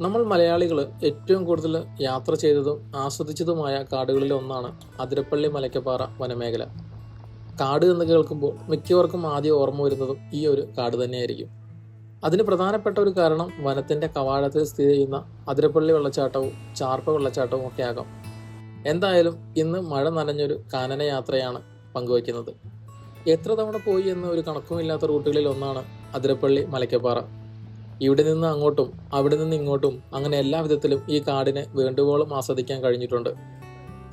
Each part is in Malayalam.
നമ്മൾ മലയാളികൾ ഏറ്റവും കൂടുതൽ യാത്ര ചെയ്തതും ആസ്വദിച്ചതുമായ കാടുകളിൽ ഒന്നാണ് അതിരപ്പള്ളി മലയ്ക്കപ്പാറ വനമേഖല. കാട് എന്ന് കേൾക്കുമ്പോൾ മിക്കവർക്കും ആദ്യം ഓർമ്മ വരുന്നതും ഈ ഒരു കാട് തന്നെയായിരിക്കും. അതിന് പ്രധാനപ്പെട്ട ഒരു കാരണം വനത്തിന്റെ കവാടത്തിൽ സ്ഥിതി ചെയ്യുന്ന അതിരപ്പള്ളി വെള്ളച്ചാട്ടവും ചാർപ്പ വെള്ളച്ചാട്ടവും ഒക്കെ ആകാം. എന്തായാലും ഇന്ന് മഴ നനഞ്ഞൊരു കാനന യാത്രയാണ് പങ്കുവയ്ക്കുന്നത്. എത്ര തവണ പോയി എന്ന ഒരു കണക്കുമില്ലാത്ത റൂട്ടുകളിൽ ഒന്നാണ് അതിരപ്പള്ളി മലയ്ക്കപ്പാറ. ഇവിടെ നിന്ന് അങ്ങോട്ടും അവിടെ നിന്ന് ഇങ്ങോട്ടും അങ്ങനെ എല്ലാ വിധത്തിലും ഈ കാടിനെ വേണ്ടുവോളം ആസ്വദിക്കാൻ കഴിഞ്ഞിട്ടുണ്ട്.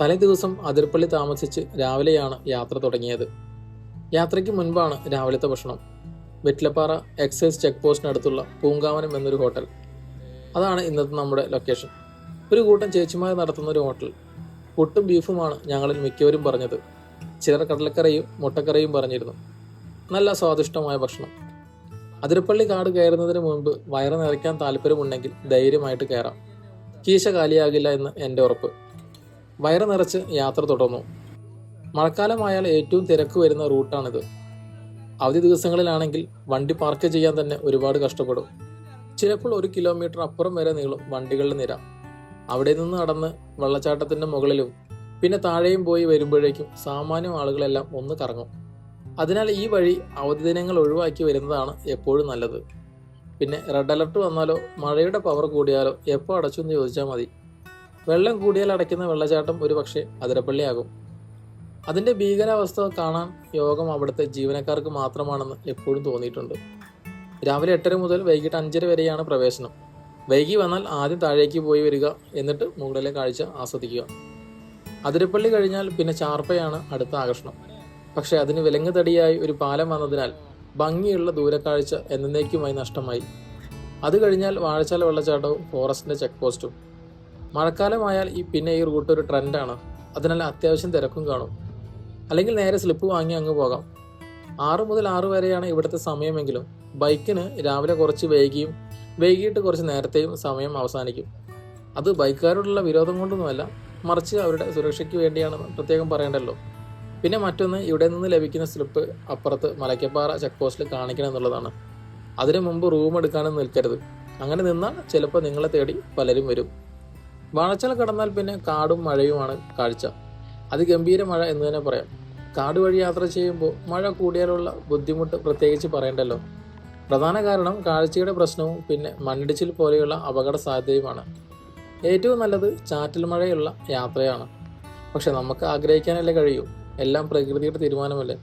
തലേ ദിവസം അതിർപ്പള്ളി താമസിച്ച് രാവിലെയാണ് യാത്ര തുടങ്ങിയത്. യാത്രയ്ക്ക് മുൻപാണ് രാവിലത്തെ ഭക്ഷണം. വെറ്റിലപ്പാറ എക്സൈസ് ചെക്ക് പോസ്റ്റിനടുത്തുള്ള പൂങ്കാവനം എന്നൊരു ഹോട്ടൽ. അതാണ് ഇന്നത്തെ നമ്മുടെ ലൊക്കേഷൻ. ഒരു കൂട്ടം ചേച്ചിമാർ നടത്തുന്ന ഒരു ഹോട്ടൽ. പുട്ടും ബീഫുമാണ് ഞങ്ങളിൽ മിക്കവരും പറഞ്ഞത്. ചിലർ കടലക്കറിയും മുട്ടക്കറിയും പറഞ്ഞിരുന്നു. നല്ല സ്വാദിഷ്ടമായ ഭക്ഷണം. അതിരപ്പള്ളി കാട് കയറുന്നതിന് മുൻപ് വയറ് നിറയ്ക്കാൻ താല്പര്യമുണ്ടെങ്കിൽ ധൈര്യമായിട്ട് കയറാം. കീശ കാലിയാകില്ല എന്ന് എന്റെ ഉറപ്പ്. വയറ് നിറച്ച് യാത്ര തുടർന്നു. മഴക്കാലമായാൽ ഏറ്റവും തിരക്ക് വരുന്ന റൂട്ടാണിത്. അവധി ദിവസങ്ങളിലാണെങ്കിൽ വണ്ടി പാർക്ക് ചെയ്യാൻ തന്നെ ഒരുപാട് കഷ്ടപ്പെടും. ചിലപ്പോൾ ഒരു കിലോമീറ്റർ അപ്പുറം വരെ നീളും വണ്ടികളുടെ നിര. അവിടെ നിന്ന് നടന്ന് വെള്ളച്ചാട്ടത്തിന്റെ മുകളിലും പിന്നെ താഴെയും പോയി വരുമ്പോഴേക്കും സാമാന്യം ആളുകളെല്ലാം ഒന്ന് കറങ്ങും. അതിനാൽ ഈ വഴി അവധി ദിനങ്ങൾ ഒഴിവാക്കി വരുന്നതാണ് എപ്പോഴും നല്ലത്. പിന്നെ റെഡ് അലർട്ട് വന്നാലോ മഴയുടെ പവർ കൂടിയാലോ എപ്പോൾ അടച്ചു എന്ന് ചോദിച്ചാൽ മതി. വെള്ളം കൂടിയാൽ അടയ്ക്കുന്ന വെള്ളച്ചാട്ടം ഒരു പക്ഷേ അതിരപ്പള്ളിയാകും. അതിന്റെ ഭീകരാവസ്ഥ കാണാൻ യോഗം അവിടുത്തെ ജീവനക്കാർക്ക് മാത്രമാണെന്ന് എപ്പോഴും തോന്നിയിട്ടുണ്ട്. രാവിലെ എട്ടര മുതൽ വൈകിട്ട് അഞ്ചര വരെയാണ് പ്രവേശനം. വൈകി വന്നാൽ ആദ്യം താഴേക്ക് പോയി വരിക എന്നിട്ട് മുകളിലെ കാഴ്ച ആസ്വദിക്കുക. അതിരപ്പള്ളി കഴിഞ്ഞാൽ പിന്നെ ചാർപ്പയാണ് അടുത്ത ആകർഷണം. പക്ഷെ അതിന് വിലങ്ങ് തടിയായി ഒരു പാലം വന്നതിനാൽ ഭംഗിയുള്ള ദൂരക്കാഴ്ച എന്നേക്കുമായി നഷ്ടമായി. അത് കഴിഞ്ഞാൽ വാഴച്ചാല വെള്ളച്ചാട്ടവും ഫോറസ്റ്റിന്റെ ചെക്ക് പോസ്റ്റും മഴക്കാലമായാൽ ഈ പിന്നെ ഈ റൂട്ട് ഒരു ട്രെൻഡാണ് അതിനാൽ അത്യാവശ്യം തിരക്കും കാണും. അല്ലെങ്കിൽ നേരെ സ്ലിപ്പ് വാങ്ങി അങ്ങ് പോകാം. ആറ് മുതൽ ആറ് വരെയാണ് ഇവിടുത്തെ സമയമെങ്കിലും ബൈക്കിന് രാവിലെ കുറച്ച് വൈകിയും വൈകിട്ട് കുറച്ച് നേരത്തെയും സമയം അവസാനിക്കും. അത് ബൈക്കുകാരോടുള്ള വിരോധം കൊണ്ടൊന്നുമല്ല മറിച്ച് അവരുടെ സുരക്ഷയ്ക്ക് വേണ്ടിയാണെന്ന് പ്രത്യേകം പറയണ്ടല്ലോ. പിന്നെ മറ്റൊന്ന് ഇവിടെ നിന്ന് ലഭിക്കുന്ന സ്ലിപ്പ് അപ്പുറത്ത് മലയ്ക്കപ്പാറ ചെക്ക് പോസ്റ്റിൽ കാണിക്കണം എന്നുള്ളതാണ്. അതിനു മുമ്പ് റൂം എടുക്കാനും നിൽക്കരുത്. അങ്ങനെ നിന്നാൽ ചിലപ്പോൾ നിങ്ങളെ തേടി പലരും വരും. വാഴച്ചാൽ കടന്നാൽ പിന്നെ കാടും മഴയുമാണ് കാഴ്ച. അതിഗംഭീര മഴ എന്ന് തന്നെ പറയാം. കാട് വഴി യാത്ര ചെയ്യുമ്പോൾ മഴ കൂടിയാലുള്ള ബുദ്ധിമുട്ട് പ്രത്യേകിച്ച് പറയണ്ടല്ലോ. പ്രധാന കാരണം കാഴ്ചയുടെ പ്രശ്നവും പിന്നെ മണ്ണിടിച്ചിൽ പോലെയുള്ള അപകട സാധ്യതയുമാണ്. ഏറ്റവും നല്ലത് ചാറ്റൽ മഴയുള്ള യാത്രയാണ്. പക്ഷെ നമുക്ക് ആഗ്രഹിക്കാനല്ലേ കഴിയൂ. എല്ലാം പ്രകൃതിയുടെ തീരുമാനമല്ലേ?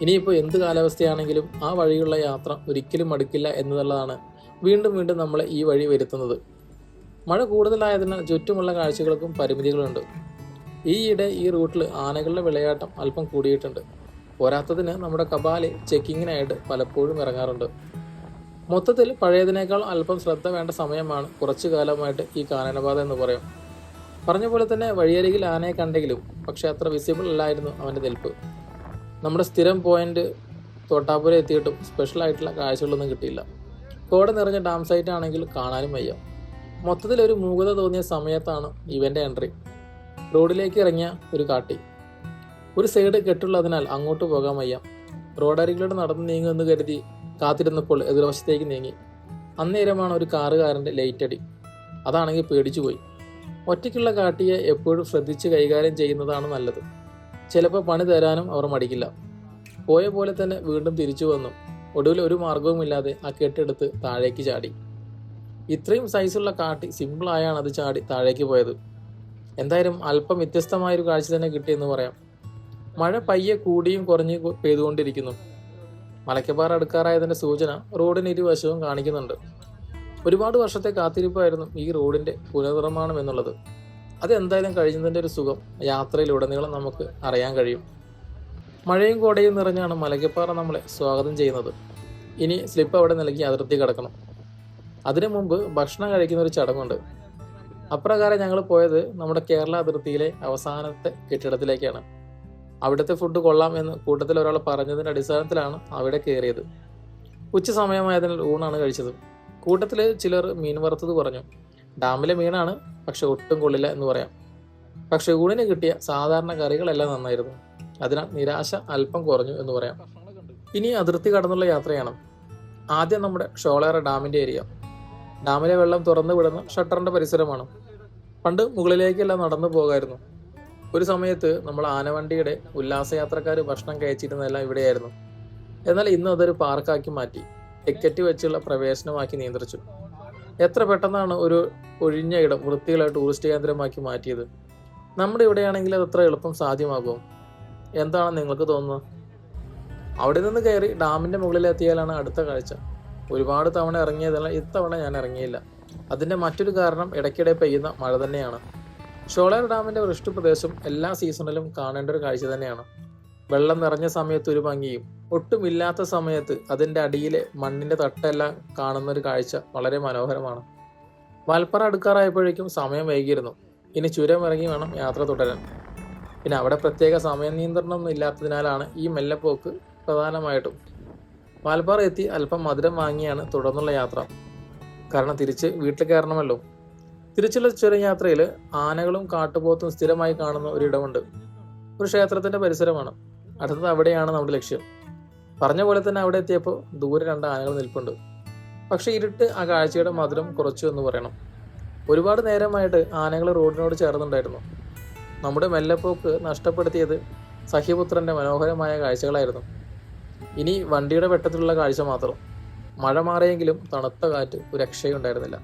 ഇനിയിപ്പോൾ എന്ത് കാലാവസ്ഥയാണെങ്കിലും ആ വഴിയുള്ള യാത്ര ഒരിക്കലും മടുക്കില്ല എന്നുള്ളതാണ് വീണ്ടും വീണ്ടും നമ്മളെ ഈ വഴി വരുത്തുന്നത്. മഴ കൂടുതലായതിനാൽ ചുറ്റുമുള്ള കാഴ്ചകൾക്കും പരിമിതികളുണ്ട്. ഈയിടെ ഈ റൂട്ടിൽ ആനകളുടെ വിളയാട്ടം അല്പം കൂടിയിട്ടുണ്ട്. പോരാത്തതിന് നമ്മുടെ കപാൽ ചെക്കിങ്ങിനായിട്ട് പലപ്പോഴും ഇറങ്ങാറുണ്ട്. മൊത്തത്തിൽ പഴയതിനേക്കാൾ അല്പം ശ്രദ്ധ വേണ്ട സമയമാണ് കുറച്ചു കാലമായിട്ട് ഈ കാനനപാത എന്ന് പറയാം. പറഞ്ഞ പോലെ തന്നെ വഴിയരികിൽ ആനയെ കണ്ടെങ്കിലും പക്ഷെ അത്ര വിസിബിൾ അല്ലായിരുന്നു അവന്റെ നിൽപ്പ്. നമ്മുടെ സ്ഥിരം പോയിന്റ് തോട്ടാപ്പുര എത്തിയിട്ടും സ്പെഷ്യൽ ആയിട്ടുള്ള കാഴ്ചകളൊന്നും കിട്ടിയില്ല. കോട നിറഞ്ഞ ഡാം സൈറ്റ് ആണെങ്കിൽ കാണാനും വയ്യ. മൊത്തത്തിൽ ഒരു മൂകത തോന്നിയ സമയത്താണ് ഇവന്റെ എൻട്രി റോഡിലേക്ക് ഇറങ്ങിയ ഒരു കാട്ടി. ഒരു സൈഡ് കെട്ടുള്ളതിനാൽ അങ്ങോട്ട് പോകാൻ വയ്യ. റോഡരികിലൂടെ നടന്നു നീങ്ങുമെന്ന് കരുതി കാത്തിരുന്നപ്പോൾ എതിർവശത്തേക്ക് നീങ്ങി. അന്നേരമാണ് ഒരു കാറുകാരന്റെ ലൈറ്റ് അടി അതാണെങ്കിൽ പേടിച്ചുപോയി. ഒറ്റയ്ക്കുള്ള കാട്ടിയെ എപ്പോഴും ശ്രദ്ധിച്ച് കൈകാര്യം ചെയ്യുന്നതാണ് നല്ലത്. ചിലപ്പോൾ പണി തരാനും അവർ മടിക്കില്ല. പോയ പോലെ തന്നെ വീണ്ടും തിരിച്ചു വന്നു. ഒടുവിൽ ഒരു മാർഗവുമില്ലാതെ ആ കെട്ടെടുത്ത് താഴേക്ക് ചാടി. ഇത്രയും സൈസുള്ള കാട്ടി സിമ്പിളായാണ് അത് ചാടി താഴേക്ക് പോയത്. എന്തായാലും അല്പം വ്യത്യസ്തമായൊരു കാഴ്ച തന്നെ കിട്ടിയെന്ന് പറയാം. മഴ പയ്യെ കൂടിയും കുറഞ്ഞു പെയ്തുകൊണ്ടിരിക്കുന്നു. മലക്കപ്പാറ അടുക്കാറായതിന്റെ സൂചന റോഡിന് ഇരുവശവും കാണിക്കുന്നുണ്ട്. ഒരുപാട് വർഷത്തെ കാത്തിരിപ്പായിരുന്നു ഈ റോഡിന്റെ പുനർനിർമ്മാണം എന്നുള്ളത്. അതെന്തായാലും കഴിഞ്ഞതിന്റെ ഒരു സുഖം യാത്രയിലുടനീളം നമുക്ക് അറിയാൻ കഴിയും. മഴയും കോടയും നിറഞ്ഞാണ് മലകപ്പാറ നമ്മളെ സ്വാഗതം ചെയ്യുന്നത്. ഇനി സ്ലിപ്പ് അവിടെ നൽകി അതിർത്തി കടക്കണം. അതിനു മുമ്പ് ഭക്ഷണം കഴിക്കുന്ന ഒരു ചടങ്ങുണ്ട്. അപ്രകാരം ഞങ്ങൾ പോയത് നമ്മുടെ കേരള അതിർത്തിയിലെ അവസാനത്തെ കെട്ടിടത്തിലേക്കാണ്. അവിടുത്തെ ഫുഡ് കൊള്ളാം എന്ന് കൂട്ടത്തിൽ ഒരാൾ പറഞ്ഞതിന്റെ അടിസ്ഥാനത്തിലാണ് അവിടെ കയറിയത്. ഉച്ച സമയമായതിനാൽ ഊണാണ് കഴിച്ചത്. കൂട്ടത്തിൽ ചിലർ മീൻ വറുത്തത് പറഞ്ഞു ഡാമിലെ മീനാണ് പക്ഷെ ഒട്ടും കൊള്ളില്ല എന്ന് പറയാം. പക്ഷെ ഊണിന് കിട്ടിയ സാധാരണ കറികളെല്ലാം നന്നായിരുന്നു. അതിനാൽ നിരാശ അല്പം കുറഞ്ഞു എന്ന് പറയാം. ഇനി അതിർത്തി കടന്നുള്ള യാത്രയാണ്. ആദ്യം നമ്മുടെ ഷോളേറ ഡാമിന്റെ ഏരിയ. ഡാമിലെ വെള്ളം തുറന്നു വിടുന്ന ഷട്ടറിന്റെ പരിസരമാണ്. പണ്ട് മുകളിലേക്കെല്ലാം നടന്നു പോകായിരുന്നു. ഒരു സമയത്ത് നമ്മൾ ആനവണ്ടിയുടെ ഉല്ലാസയാത്രക്കാർ ഭക്ഷണം കഴിച്ചിരുന്നതെല്ലാം ഇവിടെയായിരുന്നു. എന്നാൽ ഇന്ന് അതൊരു പാർക്കാക്കി മാറ്റി. ടിക്കറ്റ് വെച്ചുള്ള പ്രവേശനമാക്കി നിയന്ത്രിച്ചു. എത്ര പെട്ടെന്നാണ് ഒരു ഒഴിഞ്ഞ ഇടം വൃത്തിയുള്ള ടൂറിസ്റ്റ് കേന്ദ്രമാക്കി മാറ്റിയത്? നമ്മുടെ ഇവിടെയാണെങ്കിൽ അത് അത്ര എളുപ്പം സാധ്യമാകും എന്താണ് നിങ്ങൾക്ക് തോന്നുന്നത് അവിടെ നിന്ന് കയറി ഡാമിന്റെ മുകളിലെത്തിയാലാണ് അടുത്ത കാഴ്ച. ഒരുപാട് തവണ ഇറങ്ങിയതല്ല ഇത്തവണ ഞാൻ ഇറങ്ങിയില്ല. അതിന്റെ മറ്റൊരു കാരണം ഇടയ്ക്കിടെ പെയ്യുന്ന മഴ തന്നെയാണ്. ഷോളർ ഡാമിന്റെ വൃഷ്ടി പ്രദേശം എല്ലാ സീസണിലും കാണേണ്ട ഒരു കാഴ്ച തന്നെയാണ്. വെള്ളം നിറഞ്ഞ സമയത്ത് ഒരു ഭംഗിയും ഒട്ടുമില്ലാത്ത സമയത്ത് അതിന്റെ അടിയിലെ മണ്ണിന്റെ തട്ടെല്ലാം കാണുന്ന ഒരു കാഴ്ച വളരെ മനോഹരമാണ്. വാൽപ്പാറ അടുക്കാറായപ്പോഴേക്കും സമയം വൈകിയിരുന്നു. ഇനി ചുരം ഇറങ്ങി വേണം യാത്ര തുടരാൻ. പിന്നെ അവിടെ പ്രത്യേക സമയ നിയന്ത്രണമൊന്നും ഇല്ലാത്തതിനാലാണ് ഈ മെല്ലപ്പോക്ക് പ്രധാനമായിട്ടും. വാൽപ്പാറ എത്തി അല്പം മധുരം വാങ്ങിയാണ് തുടർന്നുള്ള യാത്ര. കാരണം തിരിച്ച് വീട്ടിൽ കയറണമല്ലോ. തിരിച്ചുള്ള ചുരം യാത്രയിൽ ആനകളും കാട്ടുപോത്തും സ്ഥിരമായി കാണുന്ന ഒരിടമുണ്ട് ഒരു ക്ഷേത്രത്തിന്റെ പരിസരമാണ്. അടുത്തത് അവിടെയാണ് നമ്മുടെ ലക്ഷ്യം. പറഞ്ഞ പോലെ തന്നെ അവിടെ എത്തിയപ്പോൾ ദൂരെ രണ്ട് ആനകൾ നിൽപ്പുണ്ട്. പക്ഷേ ഇരുട്ട് ആ കാഴ്ചയുടെ മധുരം കുറച്ചു എന്ന് പറയണം. ഒരുപാട് നേരമായിട്ട് ആനകൾ റോഡിനോട് ചേർന്നുണ്ടായിരുന്നു. നമ്മുടെ മെല്ലപ്പോക്ക് നഷ്ടപ്പെടുത്തിയത് സഹ്യപുത്രന്റെ മനോഹരമായ കാഴ്ചകളായിരുന്നു. ഇനി വണ്ടിയുടെ വെട്ടത്തിലുള്ള കാഴ്ച മാത്രം. മഴ മാറിയെങ്കിലും തണുത്ത കാറ്റ് ഒരു രക്ഷയുണ്ടായിരുന്നില്ല.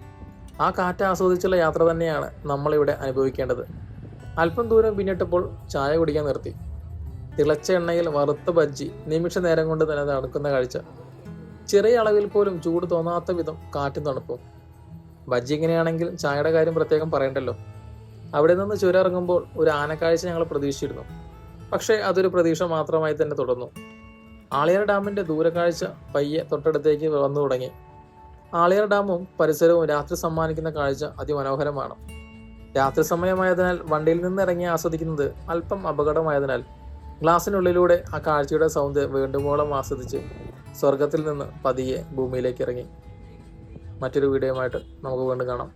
ആ കാറ്റ് ആസ്വദിച്ചുള്ള യാത്ര തന്നെയാണ് നമ്മളിവിടെ അനുഭവിക്കേണ്ടത്. അല്പം ദൂരം പിന്നിട്ടപ്പോൾ ചായ കുടിക്കാൻ നിർത്തി. തിളച്ച എണ്ണയിൽ വറുത്ത ബജ്ജി നിമിഷ നേരം കൊണ്ട് തന്നെ തണുക്കുന്ന കാഴ്ച. ചെറിയ അളവിൽ പോലും ചൂട് തോന്നാത്ത വിധം കാറ്റും തണുപ്പും. ബജ്ജി ഇങ്ങനെയാണെങ്കിൽ ചായയുടെ കാര്യം പ്രത്യേകം പറയണ്ടല്ലോ. അവിടെ നിന്ന് ചുരം ഇറങ്ങുമ്പോൾ ഒരു ആനക്കാഴ്ച ഞങ്ങൾ പ്രതീക്ഷിച്ചിരുന്നു. പക്ഷേ അതൊരു പ്രതീക്ഷ മാത്രമായി തന്നെ തുടർന്നു. ആളിയാർ ഡാമിന്റെ ദൂരക്കാഴ്ച പയ്യെ തൊട്ടടുത്തേക്ക് വന്നു തുടങ്ങി. ആളിയാർ ഡാമും പരിസരവും രാത്രി സമ്മാനിക്കുന്ന കാഴ്ച അതിമനോഹരമാണ്. രാത്രി സമയമായതിനാൽ വണ്ടിയിൽ നിന്ന് ഇറങ്ങി ആസ്വദിക്കുന്നത് അല്പം അപകടമായതിനാൽ ഗ്ലാസിനുള്ളിലൂടെ ആ കാഴ്ചയുടെ സൗന്ദ് വീണ്ടുമോളം ആസ്വദിച്ച് സ്വർഗത്തിൽ നിന്ന് പതിയെ ഭൂമിയിലേക്ക് ഇറങ്ങി. മറ്റൊരു വീഡിയോയുമായിട്ട് നമുക്ക് വീണ്ടും കാണാം.